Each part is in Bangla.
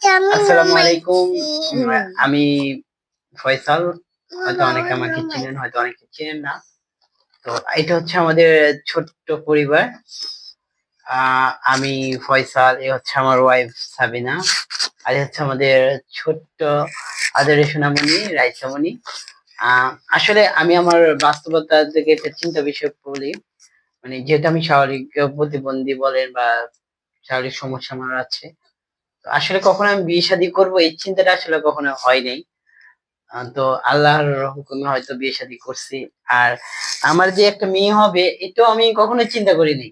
আসসালামু আলাইকুম আমি ফয়সাল। হয়তো অনেকে আমাকে চিনেন হয়তো অনেকে চিনেন না। তো এটা হচ্ছে আমাদের ছোট্ট পরিবার। আহ, আমি ফয়সাল এ হচ্ছে আমার ওয়াইফ সাবিনা আর হচ্ছে আমাদের ছোট্ট আদরে সোনামণি রাইসামণি আহ, আসলে আমি আমার বাস্তবতা থেকে একটা চিন্তা বিষয় বলি। মানে যেহেতু আমি শারীরিক প্রতিবন্ধী বলেন বা শারীরিক সমস্যা আমার আছে আসলে কখনো আমি বিয়ে শাদী করব, এই চিন্তাটা আসলে কখনো হয় নাই। তো আল্লাহর হুকুমে হয়তো বিয়ে শাদী করছি। আর আমার যে একটা মেয়ে হবে, এটাও আমি কখনো চিন্তা করিনি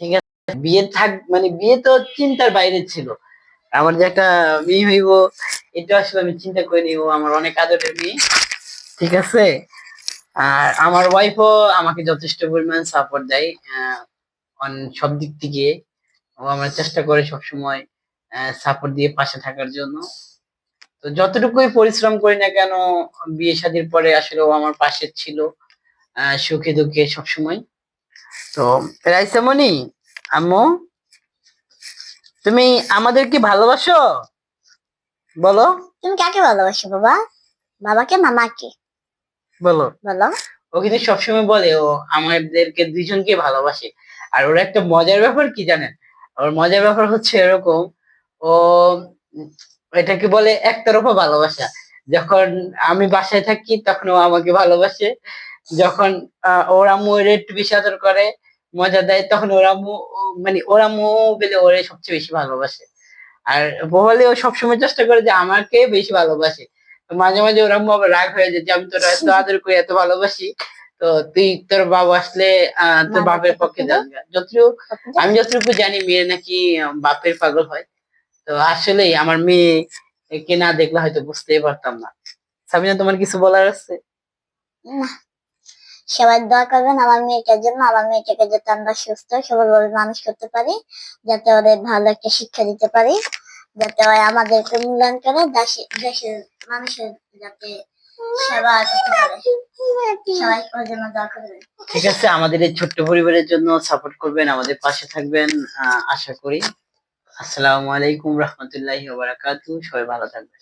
ঠিক আছে? বিয়ে থাক মানে বিয়ে তো চিন্তার বাইরে ছিল। আমার যে একটা মেয়ে হইব এটা আসলে আমি চিন্তা করিনি ও আমার অনেক আদরের মেয়ে। ঠিক আছে? আর আমার ওয়াইফও আমাকে যথেষ্ট পরিমাণ সাপোর্ট দেয়। সব দিক থেকে। ও আমার চেষ্টা করে সবসময়। সাপোর্ট দিয়ে পাশে থাকার জন্য। তো যতটুকুই পরিশ্রম করি না কেন বিয়ে শাদীর পরে আসলে ও আমার পাশে ছিল সুখে দুঃখে সবসময়। তো রাইসামণি আম্মু তুমি আমাদেরকে ভালোবাসো? বলো। তুমি কাকে ভালোবাসো বাবা? বাবাকে মামাকে বলো। বলো। ও কিন্তু সবসময় বলে ও আমাদেরকে দুইজনকে ভালোবাসে। আর ওর একটা মজার ব্যাপার কি জানেন? ওর মজার ব্যাপার হচ্ছে এরকম ও এটাকে বলে একতরফা ভালোবাসা। যখন আমি বাসায় থাকি তখন ও আমাকে ভালোবাসে। যখন ওর আম্মু একটু বেশি আদর করে মজা দেয় তখন ওর আম্মু মানে ওর আম্মু বলে ওরে সবচেয়ে বেশি ভালোবাসে। আর বলে ও সবসময় চেষ্টা করে যে আমাকে বেশি ভালোবাসে। মাঝে মাঝে ওর আম্মু আবার রাগ হয়ে যায় যে আমি তোর এত আদর করে এত ভালোবাসি। তো তুই তোর বাবা আসলে আহ, তোর বাপের পক্ষে। যাবে যতটুকু আমি যতটুকু জানি মেয়ে নাকি বাপের পাগল হয়। তো আসলেই আমার মেয়ে কে না দেখলে হয়তো বুঝতেই পারতাম না। সাবিনা তোমার কিছু বলার আছে? সবাই দোয়া করবেন আমার মেয়েটার জন্য আমার মেয়েটাকে যাতে আমরা সুস্থ সবলভাবে মানুষ করতে পারি যাতে ওদের ভালো একটা শিক্ষা দিতে পারি যাতে ওরা আমাদেরকে মূল্যায়ন করে দেশের মানুষের যাতে সেবা করতে পারে। সবাই ওর জন্য দোয়া করবেন। ঠিক আছে আমাদের এই ছোট্ট পরিবারের জন্য সাপোর্ট করবেন আমাদের পাশে থাকবেন আশা করি। আসসালামু আলাইকুম রহমতুল্লাহি ওয়া বারাকাতুহু। সবাই ভালো থাকবেন।